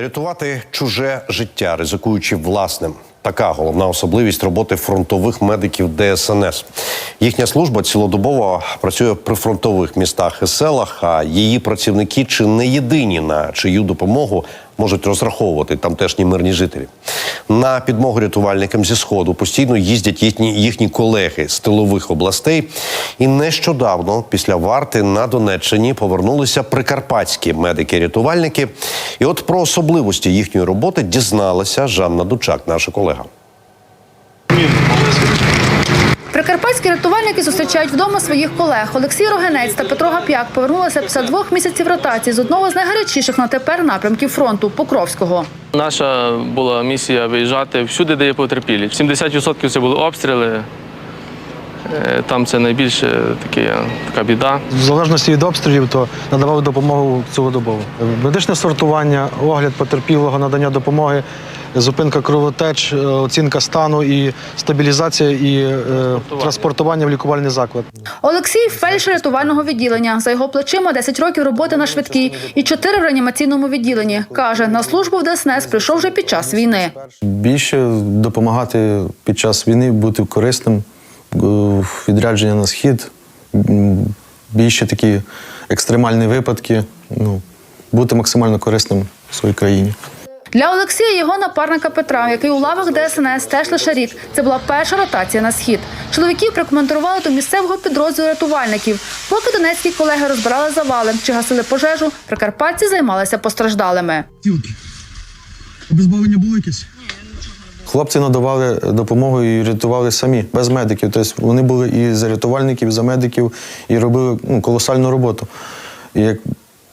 Рятувати чуже життя, ризикуючи власним. Така головна особливість роботи фронтових медиків ДСНС. Їхня служба цілодобово працює при фронтових містах і селах. А її працівники чи не єдині на чию допомогу можуть розраховувати тамтешні мирні жителі. На підмогу рятувальникам зі сходу постійно їздять їхні, їхні колеги з тилових областей. І нещодавно, після варти на Донеччині, повернулися прикарпатські медики-рятувальники. І от про особливості їхньої роботи дізналася Жанна Дучак, наша колега. Прикарпатські рятувальники зустрічають вдома своїх колег. Олексій Рогенець та Петро Гап'як повернулися після двох місяців ротації з одного з найгарячіших на тепер напрямків фронту Покровського. Наша була місія виїжджати всюди, де є потерпілі. 70% це були обстріли. Е, Там це найбільше таке, така біда. В залежності від обстрілів, то надавали допомогу цілодобово. Медичне сортування, огляд потерпілого, надання допомоги, зупинка кровотеч, е, оцінка стану і стабілізація і е, транспортування в лікувальний заклад. Олексій фельдшер рятувального відділення. За його плечима 10 років роботи на швидкій і 4 в реанімаційному відділенні. Каже, на службу в ДСНС прийшов вже під час війни. Більше допомагати під час війни, бути корисним, е, відрядження на схід, більше такі екстремальні випадки, ну, бути максимально корисним в своїй країні. Для Олексія і його напарника Петра, який у лавах ДСНС теж лише рік. Це була перша ротація на схід. Чоловіків прикоментували до місцевого підрозділу рятувальників. Поки донецькі колеги розбирали завали чи гасили пожежу, прикарпатці займалися постраждалими. Тілки. Обезбавлення було якесь? Хлопці надавали допомогу і рятували самі, без медиків. Тобто вони були і за рятувальників, і за медиків, і робили ну, колосальну роботу. І як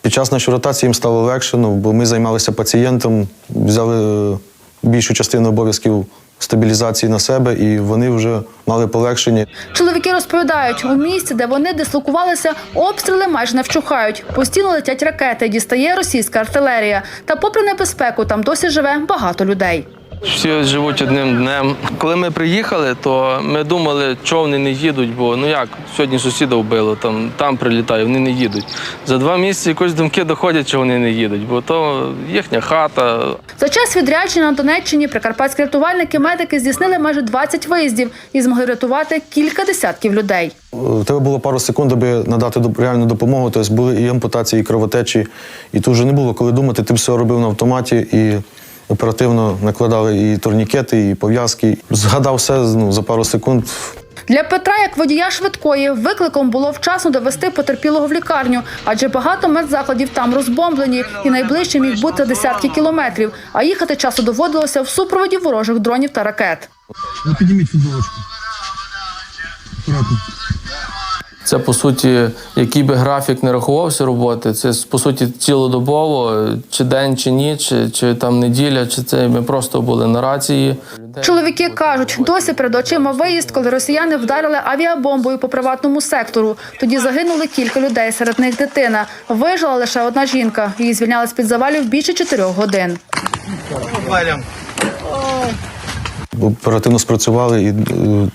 під час нашої ротації їм стало легше, ну, бо ми займалися пацієнтом, взяли е, більшу частину обов'язків стабілізації на себе, і вони вже мали полегшення. Чоловіки розповідають, у місці, де вони дислокувалися, обстріли майже не вчухають. Постійно летять ракети, дістає російська артилерія. Та, попри небезпеку, там досі живе багато людей. Всі живуть одним днем. Коли ми приїхали, то ми думали, що вони не їдуть, бо ну як, сьогодні сусіда вбило, там, там прилітає, вони не їдуть. За два місяці якось думки доходять, що вони не їдуть, бо то їхня хата, За час відрядження на Донеччині прикарпатські рятувальники медики здійснили майже 20 виїздів і змогли врятувати кілька десятків людей. У тебе було пару секунд, аби надати реальну допомогу. Тобто були і ампутації, і кровотечі. І тут вже не було коли думати, ти все робив на автоматі і оперативно накладали і турнікети, і пов'язки. Згадав все ну, за пару секунд. Для Петра, як водія швидкої, викликом було вчасно довести потерпілого в лікарню, адже багато медзакладів там розбомблені, і найближче міг бути десятки кілометрів. А їхати часу доводилося в супроводі ворожих дронів та ракет. Ну, підніміть футболочку. Акуратно. Це по суті, який би графік не рахувався роботи, це по суті цілодобово, чи день, чи ніч, чи, чи там неділя, чи це ми просто були на рації. Чоловіки кажуть, досі перед очима виїзд, коли росіяни вдарили авіабомбою по приватному сектору. Тоді загинули кілька людей, серед них дитина. Вижила лише одна жінка. Її звільняли з під завалів більше чотирьох годин. Оперативно спрацювали і е,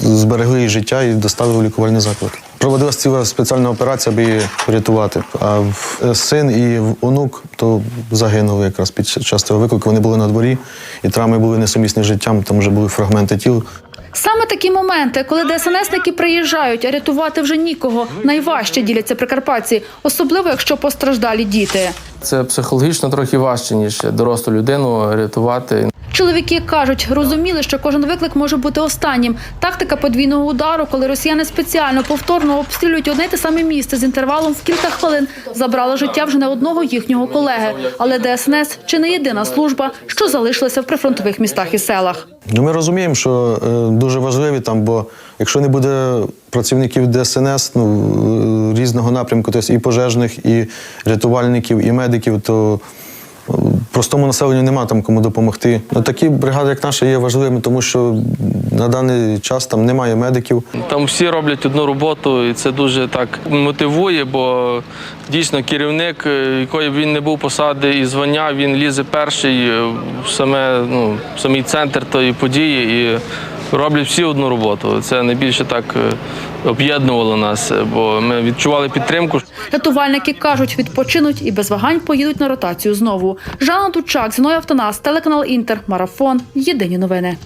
зберегли її життя і доставили в лікувальний заклад. Проводилася ціла спеціальна операція, аби її врятувати. А в- е, син і в- онук то загинули якраз під час цього виклику. Вони були на дворі, і травми були несумісні з життям. Там вже були фрагменти тіл. Саме такі моменти, коли ДСНСники приїжджають, а рятувати вже нікого, найважче діляться прикарпатці, особливо якщо постраждалі діти. Це психологічно трохи важче, ніж дорослу людину рятувати. Чоловіки кажуть, розуміли, що кожен виклик може бути останнім. Тактика подвійного удару, коли росіяни спеціально повторно обстрілюють одне те саме місце з інтервалом в кілька хвилин, забрала життя вже не одного їхнього колеги. Але ДСНС чи не єдина служба, що залишилася в прифронтових містах і селах. Ну, ми розуміємо, що е, дуже важливі там, бо якщо не буде працівників ДСНС, ну, е, різного напрямку, тобто і пожежних, і рятувальників, і медиків, то е, простому населенню нема там кому допомогти. Ну, такі бригади, як наша, є важливими, тому що на даний час там немає медиків. Там всі роблять одну роботу, і це дуже так мотивує, бо дійсно керівник, е, якої б він не був посади і звання, він лізе перший е, в саме ну, в самий центр тої події і роблять всі одну роботу. Це найбільше так е, об'єднувало нас, е, бо ми відчували підтримку. Рятувальники кажуть, відпочинуть і без вагань поїдуть на ротацію знову. Жанна Тучак, Зіною Автонас, телеканал Інтер, Марафон. Єдині новини.